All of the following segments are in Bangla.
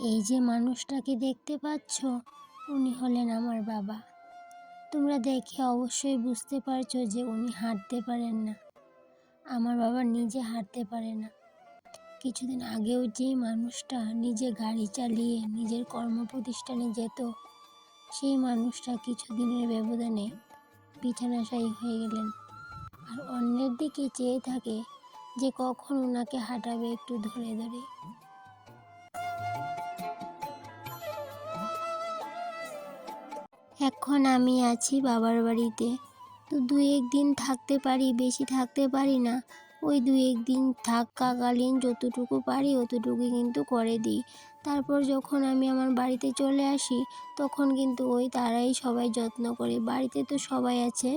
এই যে মানুষটাকে দেখতে পাচ্ছ, উনি হলেন আমার বাবা। তোমরা দেখে অবশ্যই বুঝতে পারছ যে উনি হাঁটতে পারেন না। আমার বাবা নিজে হাঁটতে পারে না। কিছুদিন আগেও যে মানুষটা নিজে গাড়ি চালিয়ে নিজের কর্মপ্রতিষ্ঠানে যেত, সেই মানুষটা কিছুদিনের ব্যবধানে বিছানাশায়ী হয়ে গেলেন। আর অন্যের দিকে চেয়ে থাকে যে কখন ওনাকে হাঁটাবে একটু ধরে ধরে। এখন আমি আছি বাবার বাড়িতে। তো দু একদিন থাকতে পারি, বেশি থাকতে পারি না। ওই দু একদিন থাকাকালীন যতটুকু পারি অতটুকু কিন্তু করে দিই। তারপর যখন আমি আমার বাড়িতে চলে আসি, তখন কিন্তু ওই তারাই সবাই যত্ন করে। বাড়িতে তো সবাই আছে,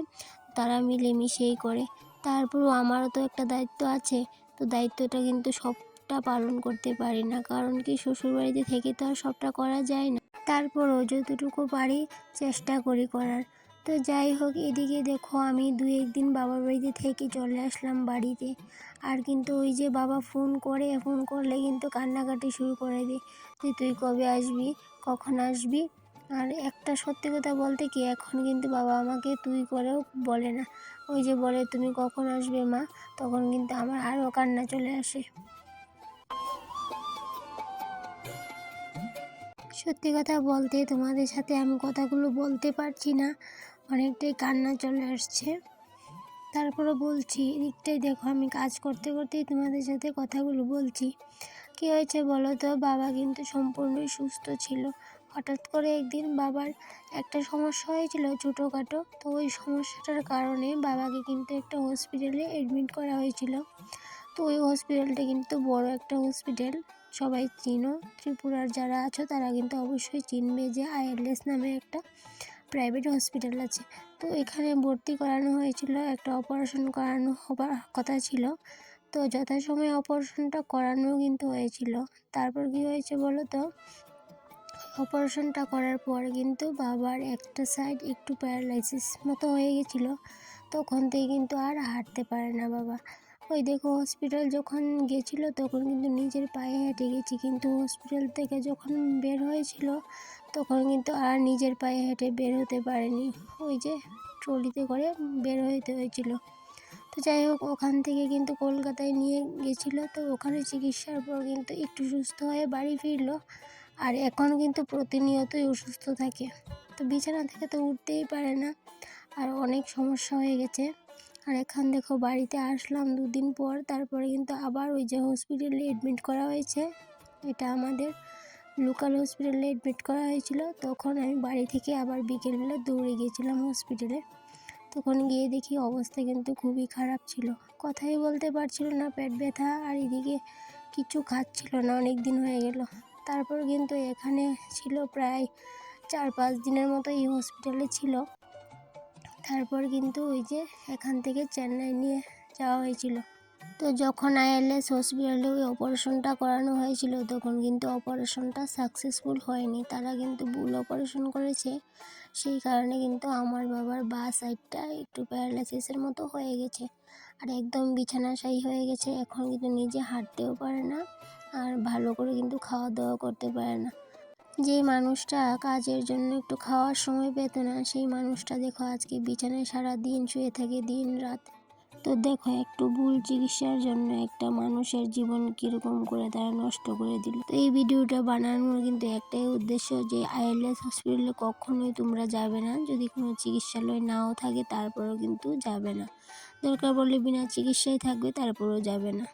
তারা মিলেমিশেই করে। তারপরও আমারও তো একটা দায়িত্ব আছে, তো দায়িত্বটা কিন্তু সবটা পালন করতে পারি না। কারণ কি, শ্বশুরবাড়িতে থেকে তো আর সবটা করা যায় না। তারপরও যতটুকু পারি চেষ্টা করি করার। তো যাই হোক, এদিকে দেখো আমি দু একদিন বাবার বাড়িতে থেকে চলে আসলাম বাড়িতে। আর কিন্তু ওই যে বাবা ফোন করে ফোন করলে কিন্তু কান্নাকাটি শুরু করে দিই যে, তুই কবে আসবি? কখন আসবি? আর একটা সত্যি কথা বলতে কি, এখন কিন্তু বাবা আমাকে তুই করেও বলে না। ওই যে বলে, তুমি কখন আসবে মা? তখন কিন্তু আমার আরও কান্না চলে আসে। সত্যি কথা বলতে তোমাদের সাথে আমি কথাগুলো বলতে পারছি না। অনেকটাই কান্না চলে আসছে। তারপরে বলছি এদিকটাই দেখো, আমি কাজ করতে করতেই তোমাদের সাথে কথাগুলো বলছি। কী হয়েছে বলো তো? বাবা কিন্তু সম্পূর্ণই সুস্থ ছিল। হঠাৎ করে একদিন বাবার একটা সমস্যা হয়েছিল ছোটোখাটো। তো ওই সমস্যাটার কারণে বাবাকে কিন্তু একটা হসপিটালে অ্যাডমিট করা হয়েছিল। তো ওই হসপিটালটা কিন্তু বড় একটা হসপিটাল সবাই চিনো। ত্রিপুরার যারা আছো, তারা কিন্তু অবশ্যই চিনবে যে আইএলএস নামে একটা প্রাইভেট হসপিটাল আছে। তো এখানে ভর্তি করানো হয়েছিল, একটা অপারেশন করানো হবার কথা ছিল। তো যথাসময়ে অপারেশনটা করানো কিন্তু হয়েছিল। তারপর কি হয়েছে বলো তো অপারেশনটা করার পর কিন্তু বাবার একটা সাইড একটু প্যারালাইসিস মতো হয়ে গেছিল। তখন থেকে কিন্তু আর হাঁটতে পারে না বাবা। ওই দেখো হসপিটাল যখন গেছিল তখন কিন্তু নিজের পায়ে হেঁটে গেছি। কিন্তু হসপিটাল থেকে যখন বের হয়েছিল তখন কিন্তু আর নিজের পায়ে হেঁটে বের হতে পারেনি। ওই যে ট্রলিতে করে বের হইতে হয়েছিল। তো যাই হোক, ওখান থেকে কিন্তু কলকাতায় নিয়ে গেছিল। তো ওখানে চিকিৎসার পর কিন্তু একটু সুস্থ হয়ে বাড়ি ফিরলো। আর এখন কিন্তু প্রতিনিয়তই অসুস্থ থাকে। তো বিছানা থেকে তো উঠতেই পারে না। আর অনেক সমস্যা হয়ে গেছে। আর এখান দেখো বাড়িতে আসলাম দুদিন পর, তারপরে কিন্তু আবার ওই যে হসপিটালে অ্যাডমিট করা হয়েছে। এটা আমাদের লোকাল হসপিটালে অ্যাডমিট করা হয়েছিল। তখন আমি বাড়ি থেকে আবার বিকেলবেলা দৌড়ে গিয়েছিলাম হসপিটালে তখন গিয়ে দেখি অবস্থা কিন্তু খুবই খারাপ ছিল। কথাই বলতে পারছিল না, পেট ব্যথা আর এদিকে কিছু খাচ্ছিল না অনেক দিন হয়ে গেল। তারপর কিন্তু এখানে ছিল প্রায় চার পাঁচ দিনের মতো এই হসপিটালে ছিল। তারপর কিন্তু ওই যে এখান থেকে চেন্নাই নিয়ে যাওয়া হয়েছিল। তো যখন আইএলএস হসপিটালে ওই অপারেশনটা করানো হয়েছিল, তখন কিন্তু অপারেশনটা সাকসেসফুল হয়নি। তারা কিন্তু ভুল অপারেশন করেছে। সেই কারণে কিন্তু আমার বাবার বা সাইডটা একটু প্যারালাইসিসের মতো হয়ে গেছে। আর একদম বিছানাশায়ী হয়ে গেছে। এখন কিন্তু নিজে হাঁটতেও পারে না আর ভালো করে কিন্তু খাওয়া দাওয়া করতে পারে না। যেই মানুষটা কাজের জন্য একটু খাওয়ার সময় পেত না, সেই মানুষটা দেখো আজকে বিছানায় সারা দিন শুয়ে থাকে দিন রাত। তো দেখো, একটু ভুল চিকিৎসার জন্য একটা মানুষের জীবন কীরকম করে তারা নষ্ট করে দিল। তো এই ভিডিওটা বানানোর কিন্তু একটাই উদ্দেশ্য যে আইএলএস হসপিটালে কখনোই তোমরা যাবে না। যদি কোনো চিকিৎসালয় নাও থাকে, তারপরেও কিন্তু যাবে না। দরকার পড়লে বিনা চিকিৎসায় থাকবে, তারপরেও যাবে না।